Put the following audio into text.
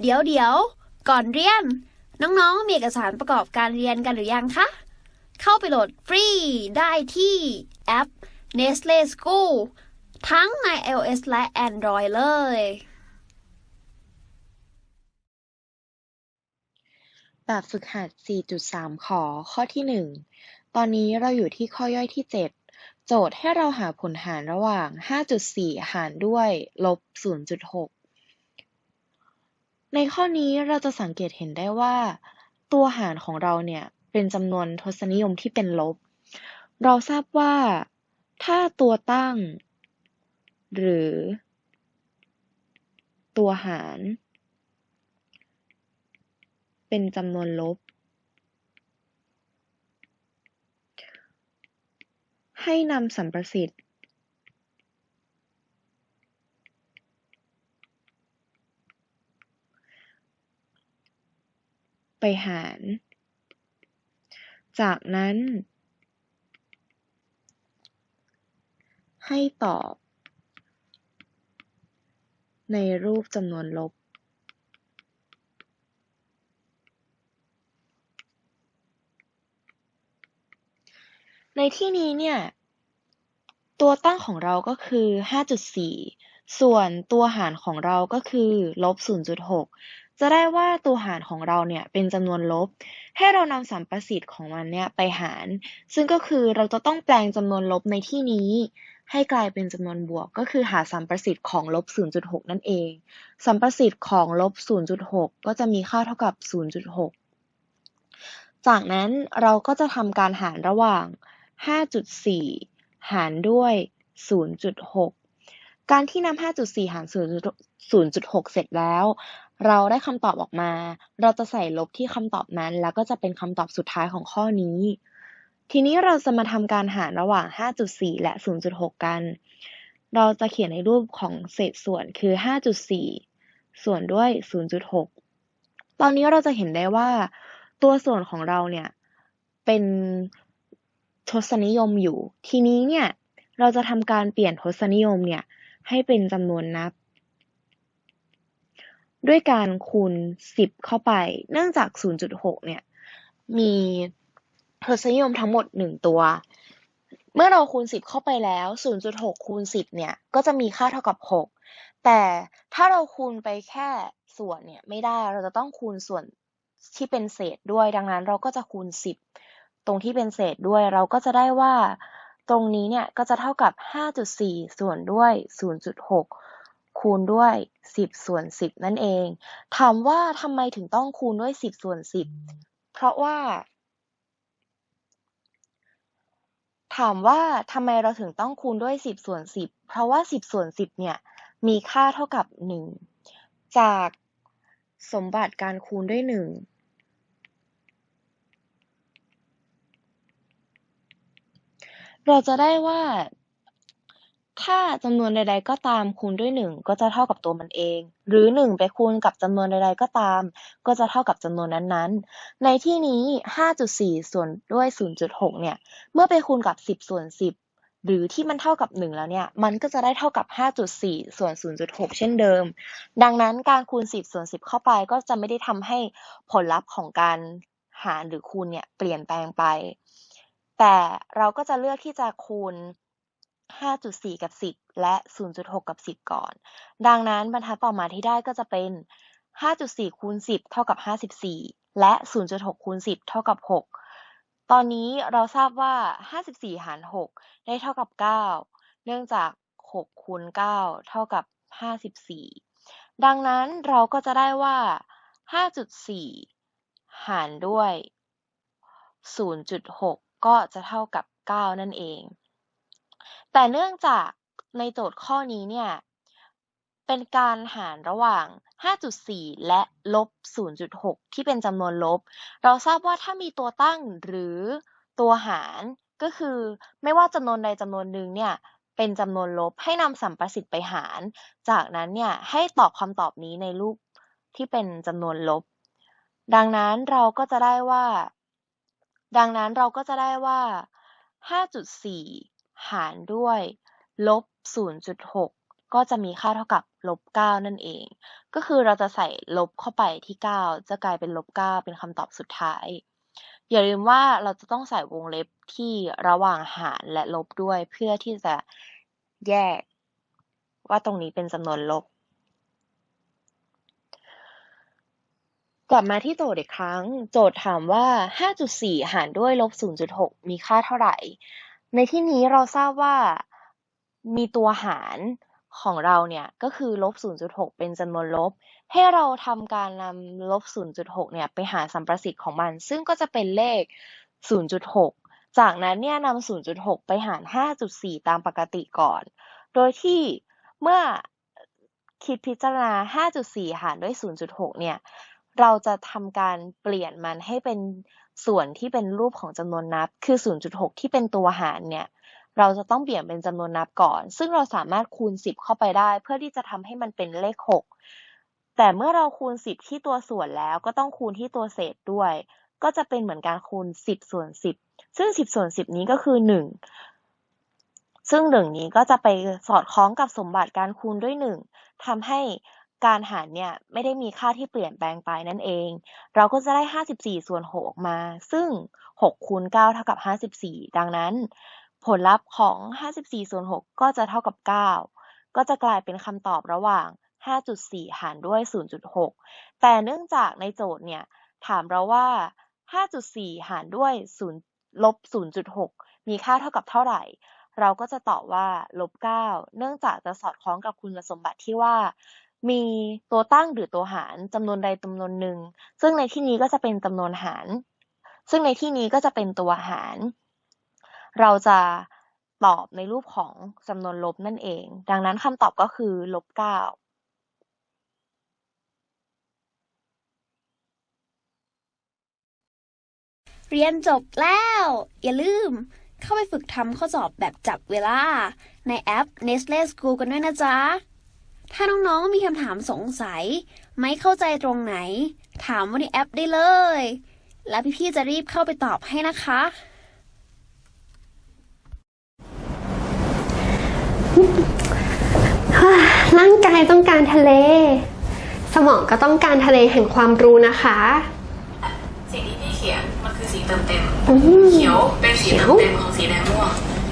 เดี๋ยวเดี๋ยวก่อนเรียน น้องๆ มีเอกสารประกอบการเรียนกันหรือยังคะ เข้าไปโหลดฟรีได้ที่แอป Nestle School ทั้งใน iOS และ Android เลย แบบฝึกหัด 4.3 ขอ ข้อที่ 1 ตอนนี้เราอยู่ที่ข้อย่อยที่ 7 โจทย์ให้เราหาผลหารระหว่าง 5.4 หารด้วย ลบ 0.6 ในข้อนี้เราจะสังเกตเห็นได้ว่า ตัวหารของเราเนี่ยเป็นจำนวนทศนิยมที่เป็นลบ เราทราบว่า ถ้าตัวตั้ง หรือ ตัวหาร เป็นจำนวนลบ ให้นำสัมประสิทธิ์ ไปหาร จากนั้น ให้ตอบ ในรูปจำนวนลบ ในที่นี้เนี่ย ตัวตั้งของเราก็คือ 5.4ส่วนตัวหารของเราก็คือลบ 0.6 จะได้ว่าตัวหารของเราเนี่ยเป็นจำนวนลบ ให้เรานำสัมประสิทธิ์ของมันเนี่ยไปหาร ซึ่งก็คือเราจะต้องแปลงจำนวนลบในที่นี้ ให้กลายเป็นจำนวนบวก ก็คือหาสัมประสิทธิ์ของลบ 0.6 นั่นเอง สัมประสิทธิ์ของลบ 0.6 ก็จะมีค่าเท่ากับ 0.6 จากนั้นเราก็จะทำการหารระหว่าง 5.4 หารด้วย 0.6 การที่นำ 5.4 หาร 0.6 เสร็จแล้ว เราได้คำตอบออกมา เราจะใส่ลบที่คำตอบนั้น แล้วก็จะเป็นคำตอบสุดท้ายของข้อนี้ ทีนี้เราจะมาทำการหารระหว่าง 5.4 และ 0.6 กัน เราจะเขียนในรูปของเศษส่วนคือ 5.4 ส่วนด้วย 0.6 ตอนนี้เราจะเห็นได้ว่า ตัวส่วนของเราเนี่ย เป็นทศนิยมอยู่ ทีนี้เนี่ย เราจะทำการเปลี่ยนทศนิยมเนี่ย ให้เป็นจำนวนนับ ด้วยการคูณ 10 เข้าไป เนื่องจาก 0.6 เนี่ย มีทศนิยมทั้งหมด 1 ตัว เมื่อเราคูณ 10 เข้าไปแล้ว 0.6 คูณ 10 เนี่ย ก็จะมีค่าเท่ากับ 6 แต่ถ้าเราคูณไปแค่ส่วนเนี่ยไม่ได้ เราจะต้องคูณส่วนที่เป็นเศษด้วย ดังนั้นเราก็จะคูณ 10 ตรงที่เป็นเศษด้วย เราก็จะได้ว่าตรงนี้เนี่ยก็จะเท่ากับ 5.4 ส่วนด้วย 0.6 คูณด้วย 10 ส่วน 10 นั่นเอง ถามว่าทำไมถึงต้องคูณด้วย 10 ส่วน 10 เพราะว่า ถามว่าทำไมเราถึงต้องคูณด้วย 10 ส่วน 10 เพราะว่า 10 ส่วน 10 เนี่ย มีค่าเท่ากับ 1 จากสมบัติการคูณด้วย 1เราจะได้ว่า ถ้าจำนวนใด ๆ ก็ตามคูณด้วย 1 ก็จะเท่ากับตัวมันเอง หรือ 1 ไปคูณกับจำนวนใด ๆ ก็ตาม ก็จะเท่ากับจำนวนนั้นๆ ในที่นี้ 5.4 ส่วนด้วย 0.6 เนี่ย เมื่อไปคูณกับ 10 ส่วน 10 หรือที่มันเท่ากับ 1 แล้วเนี่ย มันก็จะได้เท่ากับ 5.4 ส่วน 0.6 เช่นเดิม ดังนั้นการคูณ 10 ส่วน 10 เข้าไปก็จะไม่ได้ทำให้ผลลัพธ์ของการหารหรือคูณเนี่ยเปลี่ยนแปลงไป แต่เราก็จะเลือกที่จะคูณ 5.4 กับ 10 และ 0.6 กับ 10 ก่อน ดังนั้นบรรทัดต่อมาที่ได้ก็จะเป็น 5.4 คูณ 10 เท่ากับ 54 และ 0.6 คูณ 10 เท่ากับ 6 ตอนนี้เราทราบว่า 54 หาร 6 ได้เท่ากับ 9 เนื่องจาก 6 คูณ 9 เท่ากับ 54 ดังนั้นเราก็จะได้ว่า 5.4 หารด้วย 0.6 ก็จะเท่ากับ 9 นั่นเอง แต่เนื่องจากในโจทย์ข้อนี้เนี่ย เป็นการหารระหว่าง 5.4 และลบ 0.6 ที่เป็นจำนวนลบ เราทราบว่าถ้ามีตัวตั้งหรือตัวหารก็คือไม่ว่าจำนวนใดจำนวนหนึ่งเนี่ยเป็นจำนวนลบให้นำสัมประสิทธิ์ไปหาร จากนั้นเนี่ยให้ตอบคำตอบนี้ในรูปที่เป็นจำนวนลบ ดังนั้นเราก็จะได้ว่า ดังนั้นเราก็จะได้ว่า 5.4 หารด้วยลบ 0.6 ก็จะมีค่าเท่ากับลบเก้านั่นเอง ก็คือเราจะใส่ลบเข้าไปที่เก้าจะกลายเป็นลบเก้าเป็นคำตอบสุดท้าย อย่าลืมว่าเราจะต้องใส่วงเล็บที่ระหว่างหารและลบด้วยเพื่อที่จะแยก ว่าตรงนี้เป็นจำนวนลบ กลับมาที่โจทย์อีกครั้ง โจทย์ถามว่า 5.4 หารด้วยลบ 0.6 มีค่าเท่าไหร่ ในที่นี้เราทราบว่ามีตัวหารของเราเนี่ยก็คือลบ 0.6 เป็นจำนวนลบ ให้เราทำการนำลบ 0.6 เนี่ยไปหาสัมประสิทธิ์ของมัน ซึ่งก็จะเป็นเลข 0.6 จากนั้นเนี่ยนำ 0.6 ไปหาร 5.4 ตามปกติก่อน โดยที่เมื่อคิดพิจารณา 5.4 หารด้วย 0.6 เนี่ย เราจะทำการเปลี่ยนมันให้เป็นส่วนที่เป็นรูปของจำนวนนับ คือ 0.6 ที่เป็นตัวหารเนี่ยเราจะต้องเปลี่ยนเป็นจำนวนนับก่อน ซึ่งเราสามารถคูณ 10 เข้าไปได้ เพื่อที่จะทำให้มันเป็นเลข 6 แต่เมื่อเราคูณ 10 ที่ตัวส่วนแล้วก็ต้องคูณที่ตัวเศษด้วย ก็จะเป็นเหมือนการคูณ 10 ส่วน 10 ซึ่ง 10 ส่วน 10 นี้ก็คือ 1 ซึ่ง 1 นี้ก็จะไปสอดคล้องกับสมบัติการคูณด้วย 1ทำให้ การหารเนี่ยไม่ได้มีค่าที่เปลี่ยนแปลงไปนั่นเอง เราก็จะได้ 54 ส่วน 6 ออกมา ซึ่ง 6 คูณ 9 เท่ากับ 54 ดังนั้น ผลลัพธ์ของ 54 ส่วน 6 ก็จะเท่ากับ 9 ก็จะกลายเป็นคำตอบระหว่าง 5.4 หารด้วย 0.6 แต่เนื่องจากในโจทย์เนี่ยถามเราว่า 5.4 หารด้วย0ลบ 0.6 มีค่าเท่ากับเท่าไหร่ เราก็จะตอบว่าลบ 9 เนื่องจากจะสอดคล้องกับคุณสมบัติที่ว่า มีตัวตั้งหรือตัวหารจำนวนใดจำนวนหนึ่ง ซึ่งในที่นี้ก็จะเป็นจำนวนหาร ซึ่งในที่นี้ก็จะเป็นตัวหาร เราจะตอบในรูปของจำนวนลบนั่นเอง ดังนั้นคำตอบก็คือลบ9เรียนจบแล้ว อย่าลืมเข้าไปฝึกทำข้อสอบแบบจับเวลา ในแอป Nestle School กันด้วยนะจ๊ะ ถ้าน้องๆมีคำถามสงสัย ไม่เข้าใจตรงไหน ถามว่าในแอปได้เลย แล้วพี่ๆจะรีบเข้าไปตอบให้นะคะ ร่างกายต้องการทะเล สมองก็ต้องการทะเลแห่งความรู้นะคะ สิ่งที่พี่เขียนมันคือสีเติมเต็มอืมเขียวเป็นสีเขียเติวมเต็มของสีแดงม่วง